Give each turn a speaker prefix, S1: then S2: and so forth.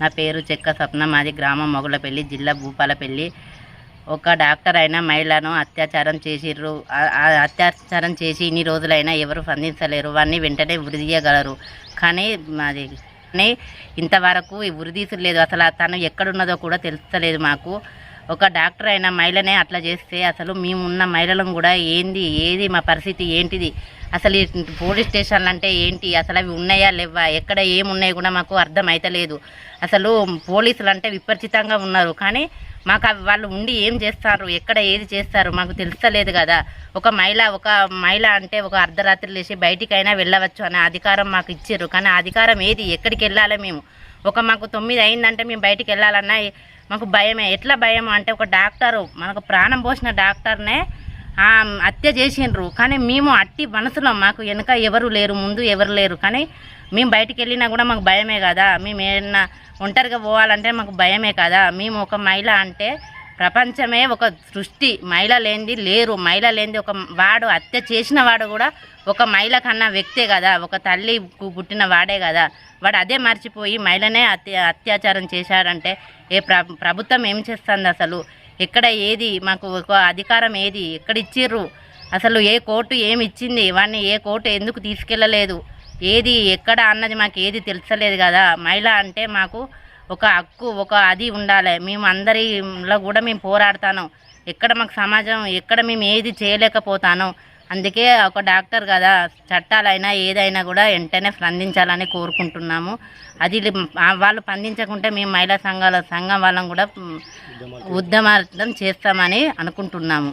S1: నా పేరు చెక్క స్వప్న. మాది గ్రామం మొగలపల్లి జిల్లా భూపాలపల్లి. ఒక డాక్టర్ అయిన మహిళను అత్యాచారం చేసిర్రు. ఆ- అత్యాచారం చేసి ఇన్ని రోజులైనా ఎవరు స్పందించలేరు. వాడిని వెంటనే ఉరిదీయగలరు కానీ మాది కానీ ఇంతవరకు ఈ లేదు. అసలు తను ఎక్కడున్నదో కూడా తెలుస్తలేదు మాకు. ఒక డాక్టర్ అయిన మహిళనే అట్లా చేస్తే అసలు మేము ఉన్న మహిళలను కూడా ఏంది ఏది మా పరిస్థితి ఏంటిది? అసలు ఈ పోలీస్ స్టేషన్లు అంటే ఏంటి? అసలు అవి ఉన్నాయా లేవా? ఎక్కడ ఏమున్నాయి కూడా మాకు అర్థం అయితలేదు అసలు పోలీసులు అంటే విపరీతంగా ఉన్నారు. కానీ మాకు అవి వాళ్ళు ఉండి ఏం చేస్తారు? ఎక్కడ ఏది చేస్తారు? మాకు తెలుస్తలేదు కదా. ఒక మహిళ ఒక మహిళ అంటే ఒక అర్ధరాత్రి లేచి బయటికైనా వెళ్ళవచ్చు అనే అధికారం మాకు ఇచ్చారు. కానీ అధికారం ఏది? ఎక్కడికి వెళ్ళాలి మేము? ఒక మాకు తొమ్మిది అయిందంటే మేము బయటికి వెళ్ళాలన్నా మాకు భయమే. ఎట్లా భయం అంటే ఒక డాక్టరు మనకు ప్రాణం పోసిన డాక్టర్నే హత్య చేసిండ్రు. కానీ మేము అట్టి మనసులో మాకు వెనుక ఎవరు లేరు ముందు ఎవరు లేరు. కానీ మేము బయటికి వెళ్ళినా కూడా మాకు భయమే కదా. మేము ఏమన్నా ఒంటరిగా పోవాలంటే మాకు భయమే కదా. మేము ఒక మహిళ అంటే ప్రపంచమే ఒక సృష్టి మహిళ లేనిది లేరు. మహిళ లేనిది ఒక వాడు హత్య చేసిన వాడు కూడా ఒక మహిళ కన్నా వ్యక్తే కదా. ఒక తల్లి పుట్టిన వాడే కదా. వాడు అదే మర్చిపోయి మహిళనే అత్య అత్యాచారం చేశాడంటే ఏ ప్రభుత్వం ఏం చేస్తుంది అసలు? ఎక్కడ ఏది? మాకు ఒక అధికారం ఏది? ఎక్కడ ఇచ్చిర్రు? అసలు ఏ కోర్టు ఏమి ఇచ్చింది? వాడిని ఏ కోర్టు ఎందుకు తీసుకెళ్ళలేదు? ఏది ఎక్కడ అన్నది మాకు ఏది తెలుసలేదు కదా. మహిళ అంటే మాకు ఒక హక్కు ఒక అది ఉండాలి. మేము అందరిలో కూడా మేము పోరాడతాను. ఎక్కడ మాకు సమాజం ఎక్కడ మేము ఏది చేయలేకపోతాను. అందుకే ఒక డాక్టర్ కదా చట్టాలైనా ఏదైనా కూడా వెంటనే స్పందించాలని కోరుకుంటున్నాము. అది వాళ్ళు స్పందించకుంటే మేము మహిళా సంఘాల సంఘం వాళ్ళం కూడా ఉద్యమార్థం చేస్తామని అనుకుంటున్నాము.